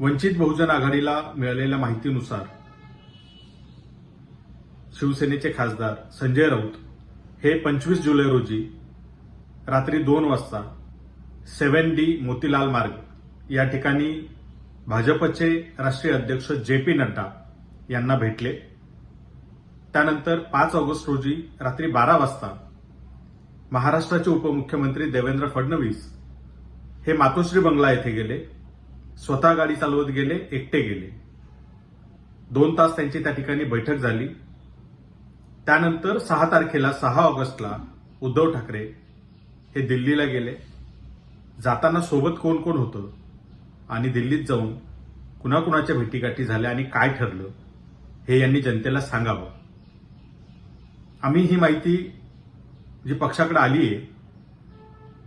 वंचित बहुजन आघाडीला मिळालेल्या माहितीनुसार शिवसेनेचे खासदार संजय राऊत हे पंचवीस जुलै रोजी रात्री दोन वाजता सेव्हन डी मोतीलाल मार्ग या ठिकाणी भाजपचे राष्ट्रीय अध्यक्ष जे पी नड्डा यांना भेटले. त्यानंतर पाच ऑगस्ट रोजी रात्री बारा वाजता महाराष्ट्राचे उपमुख्यमंत्री देवेंद्र फडणवीस हे मातोश्री बंगला येथे गेले. स्वतः गाडी चालवत गेले एकटे गेले. दोन तास त्यांची त्या ठिकाणी बैठक झाली. त्यानंतर सहा तारखेला सहा ऑगस्टला उद्धव ठाकरे हे दिल्लीला गेले. जाताना सोबत कोण कोण होतं? आणि दिल्लीत जाऊन कुणाकुणाच्या भेटीगाठी झाल्या आणि काय ठरलं? हे यांनी जनतेला सांगावं. आम्ही ही माहिती जी पक्षाकडे आली आहे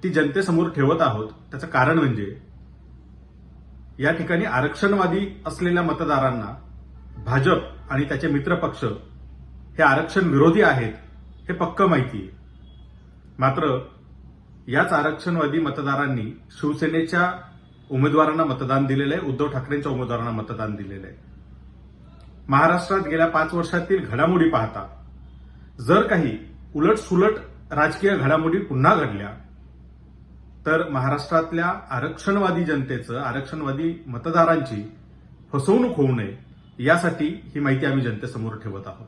ती जनतेसमोर ठेवत आहोत. त्याचं कारण म्हणजे या ठिकाणी आरक्षणवादी असलेल्या मतदारांना भाजप आणि त्याचे मित्रपक्ष हे आरक्षण विरोधी आहेत हे पक्क माहिती आहे. मात्र याच आरक्षणवादी मतदारांनी शिवसेनेच्या उमेदवारांना मतदान दिलेलं आहे उद्धव ठाकरेंच्या उमेदवारांना मतदान दिलेलं आहे. महाराष्ट्रात गेल्या पाच वर्षातील घडामोडी पाहता जर काही उलट सुलट राजकीय घडामोडी पुन्हा घडल्या तर महाराष्ट्रातल्या आरक्षणवादी जनतेचं आरक्षणवादी मतदारांची फसवणूक होऊ नये यासाठी ही माहिती आम्ही जनतेसमोर ठेवत आहोत.